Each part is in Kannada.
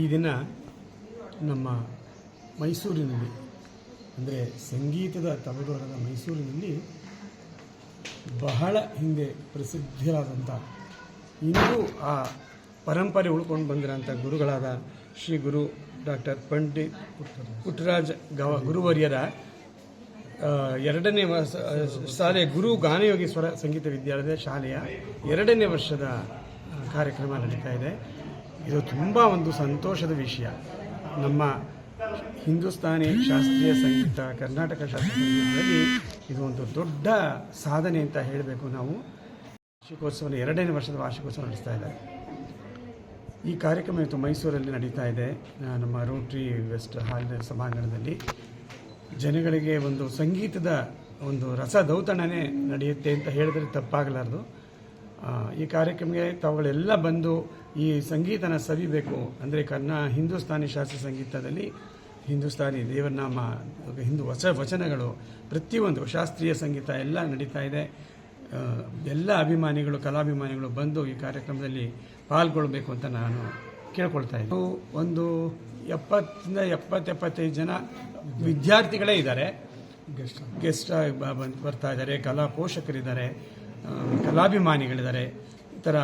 ಈ ದಿನ ನಮ್ಮ ಮೈಸೂರಿನಲ್ಲಿ, ಅಂದರೆ ಸಂಗೀತದ ತಲೆದೋರದ ಮೈಸೂರಿನಲ್ಲಿ ಬಹಳ ಹಿಂದೆ ಪ್ರಸಿದ್ಧರಾದಂಥ ಇಂದು ಆ ಪರಂಪರೆ ಉಳ್ಕೊಂಡು ಬಂದಿರೋಂಥ ಗುರುಗಳಾದ ಶ್ರೀ ಗುರು ಡಾಕ್ಟರ್ ಪಂಡಿತ್ ಪುಟ್ಟರಾಜ್ ಗವ ಗುರುವರ್ಯರ ಎರಡನೇ ವರ್ಷ ಶಾಲೆ ಗುರು ಗಾನಯೋಗೀಶ್ವರ ಸಂಗೀತ ವಿದ್ಯಾಲಯದ ಶಾಲೆಯ ಎರಡನೇ ವರ್ಷದ ಕಾರ್ಯಕ್ರಮ ನಡೀತಾ ಇದೆ. ಇದು ತುಂಬ ಒಂದು ಸಂತೋಷದ ವಿಷಯ. ನಮ್ಮ ಹಿಂದೂಸ್ತಾನಿ ಶಾಸ್ತ್ರೀಯ ಸಂಗೀತ, ಕರ್ನಾಟಕ ಶಾಸ್ತ್ರೀಯ ಸಂಗೀತದಲ್ಲಿ ಇದು ಒಂದು ದೊಡ್ಡ ಸಾಧನೆ ಅಂತ ಹೇಳಬೇಕು ನಾವು. ವಾರ್ಷಿಕೋತ್ಸವ ಎರಡನೇ ವರ್ಷದ ವಾರ್ಷಿಕೋತ್ಸವ ನಡೆಸ್ತಾ ಇದ್ದಾರೆ. ಈ ಕಾರ್ಯಕ್ರಮ ಇವತ್ತು ಮೈಸೂರಲ್ಲಿ ನಡೀತಾ ಇದೆ. ನಮ್ಮ ರೋಟ್ರಿ ವೆಸ್ಟ್ ಹಾಲ್ ಸಭಾಂಗಣದಲ್ಲಿ ಜನಗಳಿಗೆ ಒಂದು ಸಂಗೀತದ ಒಂದು ರಸ ರಸದೌತಣನೇ ನಡೆಯುತ್ತೆ ಅಂತ ಹೇಳಿದ್ರೆ ತಪ್ಪಾಗಲಾರ್ದು. ಈ ಕಾರ್ಯಕ್ರಮಕ್ಕೆ ತಾವುಗಳೆಲ್ಲ ಬಂದು ಈ ಸಂಗೀತನ ಸವಿಬೇಕು. ಅಂದರೆ ಕನ್ನಡ ಹಿಂದೂಸ್ತಾನಿ ಶಾಸ್ತ್ರೀಯ ಸಂಗೀತದಲ್ಲಿ ಹಿಂದೂಸ್ತಾನಿ ದೇವರನಾಮ ಹಿಂದೂ ವಚ ವಚನಗಳು ಪ್ರತಿಯೊಂದು ಶಾಸ್ತ್ರೀಯ ಸಂಗೀತ ಎಲ್ಲ ನಡೀತಾ ಇದೆ. ಎಲ್ಲ ಅಭಿಮಾನಿಗಳು ಕಲಾಭಿಮಾನಿಗಳು ಬಂದು ಈ ಕಾರ್ಯಕ್ರಮದಲ್ಲಿ ಪಾಲ್ಗೊಳ್ಬೇಕು ಅಂತ ನಾನು ಕೇಳ್ಕೊಳ್ತಾ ಇದ್ದೀನಿ. ಒಂದು ಎಪ್ಪತ್ತಿಂದ ಎಪ್ಪತ್ತೆಪ್ಪತ್ತೈದು ಜನ ವಿದ್ಯಾರ್ಥಿಗಳೇ ಇದ್ದಾರೆ. ಗೆಸ್ಟ್ ಗೆಸ್ಟ್ ಆಗಿ ಬ- ಬಂದ್- ಬರ್ತಾ ಇದ್ದಾರೆ ಕಲಾ ಪೋಷಕರಿದ್ದಾರೆ ಕಲಾಭಿಮಾನಿಗಳಿದ್ದಾರೆ. ಈ ಥರ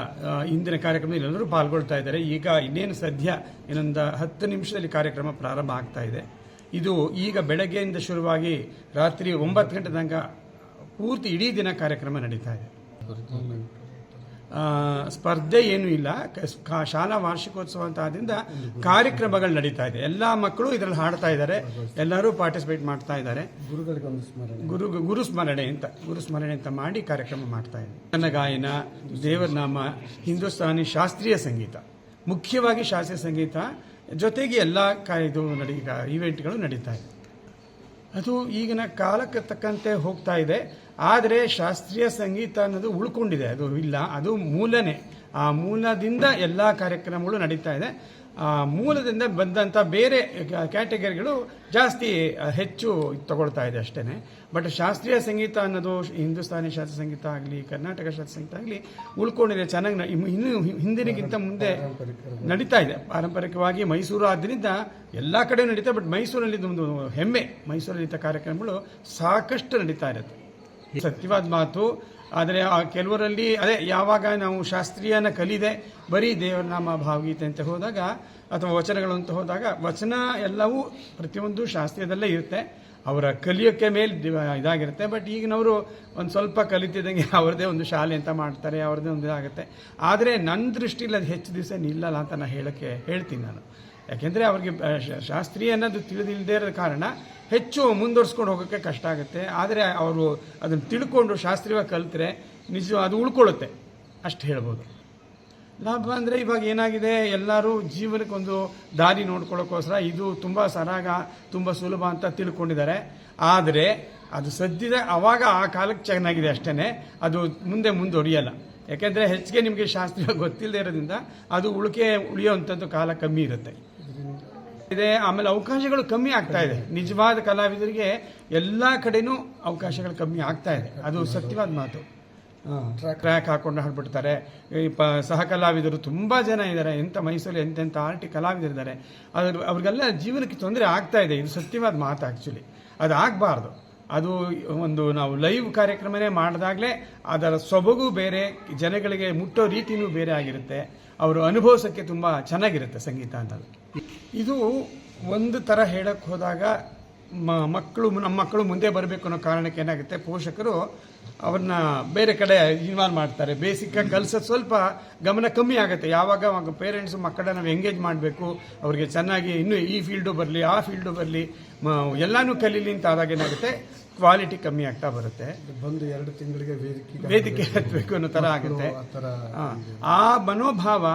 ಇಂದಿನ ಕಾರ್ಯಕ್ರಮದಲ್ಲಿ ಎಲ್ಲರೂ ಪಾಲ್ಗೊಳ್ತಾ ಇದ್ದಾರೆ. ಈಗ ಇನ್ನೇನು ಸದ್ಯ ಇನ್ನೊಂದು ಹತ್ತು ನಿಮಿಷದಲ್ಲಿ ಕಾರ್ಯಕ್ರಮ ಪ್ರಾರಂಭ ಆಗ್ತಾ ಇದೆ. ಇದು ಈಗ ಬೆಳಗ್ಗೆಯಿಂದ ಶುರುವಾಗಿ ರಾತ್ರಿ ಒಂಬತ್ತು ಗಂಟೆ ತನಕ ಪೂರ್ತಿ ಇಡೀ ದಿನ ಕಾರ್ಯಕ್ರಮ ನಡೀತಾ ಇದೆ. ಸ್ಪರ್ಧೆ ಏನೂ ಇಲ್ಲ. ಶಾಲಾ ವಾರ್ಷಿಕೋತ್ಸವ ಅಂತ ಆದ್ರಿಂದ ಕಾರ್ಯಕ್ರಮಗಳು ನಡೀತಾ ಇದೆ. ಎಲ್ಲ ಮಕ್ಕಳು ಇದರಲ್ಲಿ ಹಾಡ್ತಾ ಇದ್ದಾರೆ. ಎಲ್ಲರೂ ಪಾರ್ಟಿಸಿಪೇಟ್ ಮಾಡ್ತಾ ಇದ್ದಾರೆ. ಗುರು ಗುರು ಸ್ಮರಣೆ ಅಂತ ಗುರು ಸ್ಮರಣೆ ಅಂತ ಮಾಡಿ ಕಾರ್ಯಕ್ರಮ ಮಾಡ್ತಾ ಇದ್ದಾರೆ. ನನ್ನ ಗಾಯನ ದೇವರನಾಮ ಹಿಂದೂಸ್ತಾನಿ ಶಾಸ್ತ್ರೀಯ ಸಂಗೀತ. ಮುಖ್ಯವಾಗಿ ಶಾಸ್ತ್ರೀಯ ಸಂಗೀತ ಜೊತೆಗೆ ಎಲ್ಲ ಇದು ನಡಿ ಇವೆಂಟ್ಗಳು ನಡೀತಾ ಇದೆ. ಅದು ಈಗಿನ ಕಾಲಕ್ಕೆ ತಕ್ಕಂತೆ ಹೋಗ್ತಾ ಇದೆ. ಆದರೆ ಶಾಸ್ತ್ರೀಯ ಸಂಗೀತ ಅನ್ನೋದು ಉಳ್ಕೊಂಡಿದೆ. ಅದು ಇಲ್ಲ, ಅದು ಮೂಲನೇ. ಆ ಮೂಲದಿಂದ ಎಲ್ಲ ಕಾರ್ಯಕ್ರಮಗಳು ನಡೀತಾ ಇದೆ. ಮೂಲದಿಂದ ಬಂದಂಥ ಬೇರೆ ಕ್ಯಾಟಗರಿಗಳು ಜಾಸ್ತಿ ಹೆಚ್ಚು ತಗೊಳ್ತಾ ಇದೆ ಅಷ್ಟೇ ಬಟ್ ಶಾಸ್ತ್ರೀಯ ಸಂಗೀತ ಅನ್ನೋದು ಹಿಂದೂಸ್ತಾನಿ ಶಾಸ್ತ್ರೀಯ ಸಂಗೀತ ಆಗಲಿ, ಕರ್ನಾಟಕ ಶಾಸ್ತ್ರೀಯ ಸಂಗೀತ ಆಗಲಿ, ಉಳ್ಕೊಂಡಿದೆ, ಚೆನ್ನಾಗಿ ಇನ್ನೂ ಹಿಂದಿನಗಿಂತ ಮುಂದೆ ನಡೀತಾ ಇದೆ. ಪಾರಂಪರಿಕವಾಗಿ ಮೈಸೂರು ಆದ್ದರಿಂದ ಎಲ್ಲ ಕಡೆ ನಡೀತಾ ಬಟ್ ಮೈಸೂರಲ್ಲಿ ಒಂದು ಹೆಮ್ಮೆ. ಮೈಸೂರಲ್ಲಿ ಕಾರ್ಯಕ್ರಮಗಳು ಸಾಕಷ್ಟು ನಡೀತಾ ಇರುತ್ತೆ. ಸತ್ಯವಾದ ಮಾತು ಆದರೆ ಆ ಕೆಲವರಲ್ಲಿ, ಅದೇ ಯಾವಾಗ ನಾವು ಶಾಸ್ತ್ರೀಯನ ಕಲಿದೆ, ಬರೀ ದೇವರನಾಮ ಭಾವಗೀತೆ ಅಂತ ಹೋದಾಗ ಅಥವಾ ವಚನಗಳು ಅಂತ ಹೋದಾಗ ವಚನ ಎಲ್ಲವೂ ಪ್ರತಿಯೊಂದು ಶಾಸ್ತ್ರೀಯದಲ್ಲೇ ಇರುತ್ತೆ. ಅವರ ಕಲಿಯೋಕ್ಕೆ ಮೇಲೆ ಇದಾಗಿರುತ್ತೆ. ಬಟ್ ಈಗಿನವರು ಒಂದು ಸ್ವಲ್ಪ ಕಲಿತಿದ್ದಂಗೆ ಅವ್ರದ್ದೇ ಒಂದು ಶಾಲೆ ಅಂತ ಮಾಡ್ತಾರೆ, ಅವ್ರದ್ದೇ ಒಂದು ಇದಾಗುತ್ತೆ. ಆದರೆ ನನ್ನ ದೃಷ್ಟಿಯಲ್ಲಿ ಅದು ಹೆಚ್ಚು ದಿವಸ ನಿಲ್ಲಲ್ಲ ಅಂತ ನಾನು ಹೇಳೋಕ್ಕೆ ಹೇಳ್ತೀನಿ ನಾನು. ಯಾಕೆಂದರೆ ಅವ್ರಿಗೆ ಶಾಸ್ತ್ರೀಯ ಅನ್ನೋದು ತಿಳಿದಿಲ್ಲದೆ ಇರೋ ಕಾರಣ ಹೆಚ್ಚು ಮುಂದುವರ್ಸ್ಕೊಂಡು ಹೋಗೋಕ್ಕೆ ಕಷ್ಟ ಆಗುತ್ತೆ. ಆದರೆ ಅವರು ಅದನ್ನು ತಿಳ್ಕೊಂಡು ಶಾಸ್ತ್ರೀಯವಾಗಿ ಕಲಿತ್ರೆ ನಿಜ ಅದು ಉಳ್ಕೊಳ್ಳುತ್ತೆ. ಅಷ್ಟು ಹೇಳ್ಬೋದು. ಲಾಭ ಅಂದರೆ ಇವಾಗ ಏನಾಗಿದೆ? ಎಲ್ಲರೂ ಜೀವನಕ್ಕೊಂದು ದಾರಿ ನೋಡ್ಕೊಳ್ಳೋಕ್ಕೋಸ್ಕರ ಇದು ತುಂಬ ಸರಾಗ, ತುಂಬ ಸುಲಭ ಅಂತ ತಿಳ್ಕೊಂಡಿದ್ದಾರೆ. ಆದರೆ ಅದು ಸದ್ಯದ ಅವಾಗ ಆ ಕಾಲಕ್ಕೆ ಚೆನ್ನಾಗಿದೆ ಅಷ್ಟೇ ಅದು ಮುಂದೆ ಮುಂದುವರಿಯಲ್ಲ. ಯಾಕೆಂದರೆ ಹೆಚ್ಚಿಗೆ ನಿಮಗೆ ಶಾಸ್ತ್ರೀಯ ಗೊತ್ತಿಲ್ಲದೆ ಇರೋದ್ರಿಂದ ಅದು ಉಳಿಕೆ ಉಳಿಯೋವಂಥದ್ದು ಕಾಲ ಕಮ್ಮಿ ಇರುತ್ತೆ. ಇದೆ, ಆಮೇಲೆ ಅವಕಾಶಗಳು ಕಮ್ಮಿ ಆಗ್ತಾ ಇದೆ. ನಿಜವಾದ ಕಲಾವಿದರಿಗೆ ಎಲ್ಲ ಕಡೆನೂ ಅವಕಾಶಗಳು ಕಮ್ಮಿ ಆಗ್ತಾ ಇದೆ. ಅದು ಸತ್ಯವಾದ ಮಾತು. ಟ್ರ್ಯಾಕ್ ಹಾಕೊಂಡು ಹಾಡ್ಬಿಡ್ತಾರೆ. ಈ ಪ ಸಹ ಕಲಾವಿದರು ತುಂಬ ಜನ ಇದ್ದಾರೆ. ಎಂಥ ಮೈಸೂರು ಎಂತೆಂಥ ಆರ್ಟಿ ಕಲಾವಿದರಿದ್ದಾರೆ. ಅದ್ರ, ಅವ್ರಿಗೆಲ್ಲ ಜೀವನಕ್ಕೆ ತೊಂದರೆ ಆಗ್ತಾ ಇದೆ. ಇದು ಸತ್ಯವಾದ ಮಾತು ಆ್ಯಕ್ಚುಲಿ ಅದು ಆಗಬಾರ್ದು. ಅದು ಒಂದು ನಾವು ಲೈವ್ ಕಾರ್ಯಕ್ರಮನೇ ಮಾಡಿದಾಗಲೇ ಅದರ ಸೊಬಗು ಬೇರೆ, ಜನಗಳಿಗೆ ಮುಟ್ಟೋ ರೀತಿನೂ ಬೇರೆ ಆಗಿರುತ್ತೆ. ಅವರು ಅನುಭವಿಸೋಕ್ಕೆ ತುಂಬ ಚೆನ್ನಾಗಿರುತ್ತೆ ಸಂಗೀತ ಅನ್ನೋದು ಇದು ಒಂದು ಥರ ಹೇಳಕ್ಕೆ ಹೋದಾಗ ಮ- ಮಕ್ಕಳು ನಮ್ಮ ಮಕ್ಕಳು ಮುಂದೆ ಬರಬೇಕು ಅನ್ನೋ ಕಾರಣಕ್ಕೆ ಏನಾಗುತ್ತೆ? ಪೋಷಕರು ಅವ್ರನ್ನ ಬೇರೆ ಕಡೆ ಇನ್ವಾಲ್ವ್ ಮಾಡ್ತಾರೆ. ಬೇಸಿಕ್ಕಾಗಿ ಕಲ್ಸೋದು ಸ್ವಲ್ಪ ಗಮನ ಕಮ್ಮಿ ಆಗುತ್ತೆ. ಯಾವಾಗ ಪೇರೆಂಟ್ಸ್ ಮಕ್ಕಳನ್ನ ನಾವು ಎಂಗೇಜ್ ಮಾಡಬೇಕು ಅವ್ರಿಗೆ ಚೆನ್ನಾಗಿ ಇನ್ನೂ ಈ ಫೀಲ್ಡು ಬರಲಿ ಆ ಫೀಲ್ಡು ಬರಲಿ ಎಲ್ಲಾನು ಕಲೀಲಿ ಅಂತ ಆದಾಗ ಏನಾಗುತ್ತೆ? ಕ್ವಾಲಿಟಿ ಕಮ್ಮಿ ಆಗ್ತಾ ಬರುತ್ತೆ. ಬಂದು ಎರಡು ತಿಂಗಳಿಗೆ ವೇದಿಕೆ ವೇದಿಕೆ ಹತ್ತಬೇಕು ಅನ್ನೋ ಥರ ಆಗುತ್ತೆ. ಆ ಮನೋಭಾವ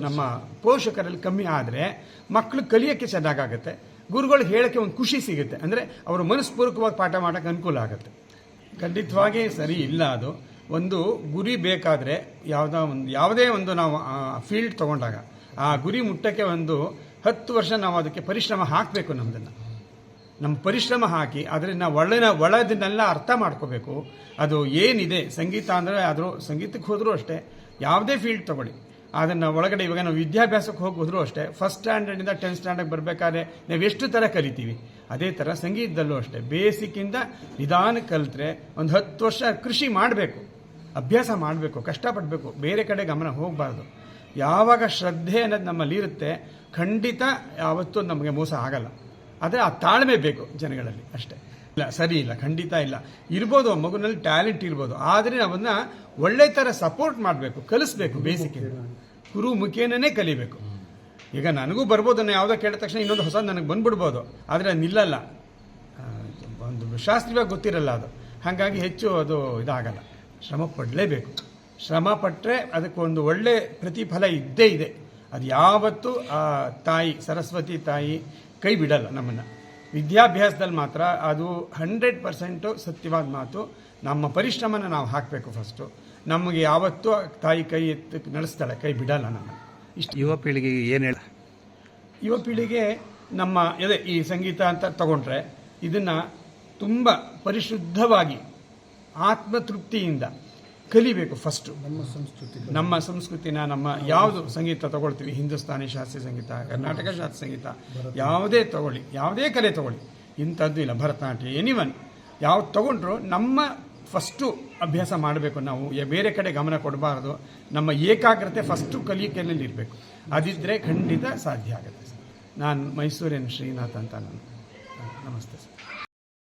ನಮ್ಮ ಪೋಷಕರಲ್ಲಿ ಕಮ್ಮಿ ಆದರೆ ಮಕ್ಕಳು ಕಲಿಯೋಕ್ಕೆ ಚೆನ್ನಾಗಾಗುತ್ತೆ. ಗುರುಗಳು ಹೇಳೋಕ್ಕೆ ಒಂದು ಖುಷಿ ಸಿಗುತ್ತೆ. ಅಂದರೆ ಅವರು ಮನಸ್ಪೂರ್ವಕವಾಗಿ ಪಾಠ ಮಾಡೋಕ್ಕೆ ಅನುಕೂಲ ಆಗುತ್ತೆ. ಖಂಡಿತವಾಗಿ ಸರಿ ಇಲ್ಲ ಅದು. ಒಂದು ಗುರಿ ಬೇಕಾದರೆ ಯಾವುದೋ ಒಂದು, ಯಾವುದೇ ಒಂದು ನಾವು ಫೀಲ್ಡ್ ತಗೊಂಡಾಗ ಆ ಗುರಿ ಮುಟ್ಟಕ್ಕೆ ಒಂದು ಹತ್ತು ವರ್ಷ ನಾವು ಅದಕ್ಕೆ ಪರಿಶ್ರಮ ಹಾಕಬೇಕು ನಮ್ಮದನ್ನು ನಮ್ಮ ಪರಿಶ್ರಮ ಹಾಕಿ ಅದರಿಂದ ಒಳ್ಳೆಯ ಒಳದನ್ನೆಲ್ಲ ಅರ್ಥ ಮಾಡ್ಕೋಬೇಕು. ಅದು ಏನಿದೆ, ಸಂಗೀತ ಅಂದರೆ ಆದರೂ, ಸಂಗೀತಕ್ಕೆ ಹೋದರೂ ಅಷ್ಟೇ. ಯಾವುದೇ ಫೀಲ್ಡ್ ತಗೊಳ್ಳಿ. ಅದನ್ನು ಒಳಗಡೆ ಇವಾಗ ನಾವು ವಿದ್ಯಾಭ್ಯಾಸಕ್ಕೆ ಹೋಗಿ ಅಷ್ಟೇ ಫಸ್ಟ್ ಸ್ಟ್ಯಾಂಡರ್ಡಿಂದ ಟೆಂತ್ ಸ್ಟ್ಯಾಂಡರ್ಡ್ ಬರಬೇಕಾದ್ರೆ ನಾವು ಎಷ್ಟು ಥರ ಕಲಿತೀವಿ? ಅದೇ ಥರ ಸಂಗೀತದಲ್ಲೂ ಅಷ್ಟೇ. ಬೇಸಿಕ್ಕಿಂದ ನಿಧಾನ ಕಲಿತ್ರೆ ಒಂದು ಹತ್ತು ವರ್ಷ ಕೃಷಿ ಮಾಡಬೇಕು, ಅಭ್ಯಾಸ ಮಾಡಬೇಕು, ಕಷ್ಟಪಡಬೇಕು, ಬೇರೆ ಕಡೆ ಗಮನ ಹೋಗಬಾರ್ದು. ಯಾವಾಗ ಶ್ರದ್ಧೆ ಅನ್ನೋದು ನಮ್ಮಲ್ಲಿ ಇರುತ್ತೆ, ಖಂಡಿತ ಯಾವತ್ತೂ ನಮಗೆ ಮೋಸ ಆಗಲ್ಲ. ಆದರೆ ಆ ತಾಳ್ಮೆ ಬೇಕು ಜನಗಳಲ್ಲಿ ಅಷ್ಟೇ. ಇಲ್ಲ, ಸರಿ ಇಲ್ಲ, ಖಂಡಿತ ಇಲ್ಲ. ಇರ್ಬೋದು ಮಗುನಲ್ಲಿ ಟ್ಯಾಲೆಂಟ್ ಇರ್ಬೋದು. ಆದರೆ ನಾವನ್ನ ಒಳ್ಳೆ ಥರ ಸಪೋರ್ಟ್ ಮಾಡಬೇಕು, ಕಲಿಸ್ಬೇಕು ಬೇಸಿಕ್ ಗುರು ಮುಖೇನೇ ಕಲಿಬೇಕು. ಈಗ ನನಗೂ ಬರ್ಬೋದು ನಾನು ಯಾವುದೋ ಕೇಳಿದ ತಕ್ಷಣ ಇನ್ನೊಂದು ಹೊಸ ನನಗೆ ಬಂದ್ಬಿಡ್ಬೋದು. ಆದರೆ ನಿಲ್ಲಲ್ಲ. ಒಂದು ಶಾಸ್ತ್ರೀಯವಾಗಿ ಗೊತ್ತಿರಲ್ಲ ಅದು. ಹಾಗಾಗಿ ಹೆಚ್ಚು ಅದು ಇದಾಗಲ್ಲ. ಶ್ರಮ ಪಡಲೇಬೇಕು. ಶ್ರಮ ಪಟ್ಟರೆ ಅದಕ್ಕೊಂದು ಒಳ್ಳೆ ಪ್ರತಿಫಲ ಇದ್ದೇ ಇದೆ. ಅದು ಯಾವತ್ತೂ ಆ ತಾಯಿ, ಸರಸ್ವತಿ ತಾಯಿ ಕೈ ಬಿಡಲ್ಲ ನಮ್ಮನ್ನು. ವಿದ್ಯಾಭ್ಯಾಸದಲ್ಲಿ ಮಾತ್ರ ಅದು ಹಂಡ್ರೆಡ್ ಪರ್ಸೆಂಟು ಸತ್ಯವಾದ ಮಾತು. ನಮ್ಮ ಪರಿಶ್ರಮನ ನಾವು ಹಾಕಬೇಕು ಫಸ್ಟು ನಮಗೆ ಯಾವತ್ತೂ ತಾಯಿ ಕೈ ಎತ್ತು ನಡೆಸ್ತಾಳೆ ಕೈ ಬಿಡಲ್ಲ ನಮ್ಮ ಇಷ್ಟು. ಯುವ ಪೀಳಿಗೆಗೆ ಏನು ಹೇಳ ಯುವ ಪೀಳಿಗೆ ನಮ್ಮ ಅದೇ ಈ ಸಂಗೀತ ಅಂತ ತಗೊಂಡ್ರೆ ಇದನ್ನು ತುಂಬ ಪರಿಶುದ್ಧವಾಗಿ ಆತ್ಮತೃಪ್ತಿಯಿಂದ ಕಲಿಬೇಕು ಫಸ್ಟು ನಮ್ಮ ಸಂಸ್ಕೃತಿ ನಮ್ಮ ಸಂಸ್ಕೃತಿನ ನಮ್ಮ ಯಾವುದು ಸಂಗೀತ ತಗೊಳ್ತೀವಿ? ಹಿಂದೂಸ್ತಾನಿ ಶಾಸ್ತ್ರೀಯ ಸಂಗೀತ ಕರ್ನಾಟಕ ಶಾಸ್ತ್ರೀಯ ಸಂಗೀತ. ಯಾವುದೇ ತಗೊಳ್ಳಿ ಯಾವುದೇ ಕಲೆ ತಗೊಳ್ಳಿ. ಇಂಥದ್ದು ಇಲ್ಲ. ಭರತನಾಟ್ಯ ಎನಿವನ್ ಯಾವ್ದು ತಗೊಂಡ್ರು ನಮ್ಮ ಫಸ್ಟು ಅಭ್ಯಾಸ ಮಾಡಬೇಕು ನಾವು. ಬೇರೆ ಕಡೆ ಗಮನ ಕೊಡಬಾರ್ದು. ನಮ್ಮ ಏಕಾಗ್ರತೆ ಫಸ್ಟು ಕಲಿಕೆಯಲ್ಲಿ ಇರಬೇಕು. ಅದಿದ್ದರೆ ಖಂಡಿತ ಸಾಧ್ಯ ಆಗುತ್ತೆ ಸರ್. ನಾನು ಮೈಸೂರಿನ ಶ್ರೀನಾಥ್ ಅಂತ ನಾನು. ನಮಸ್ತೆ ಸರ್.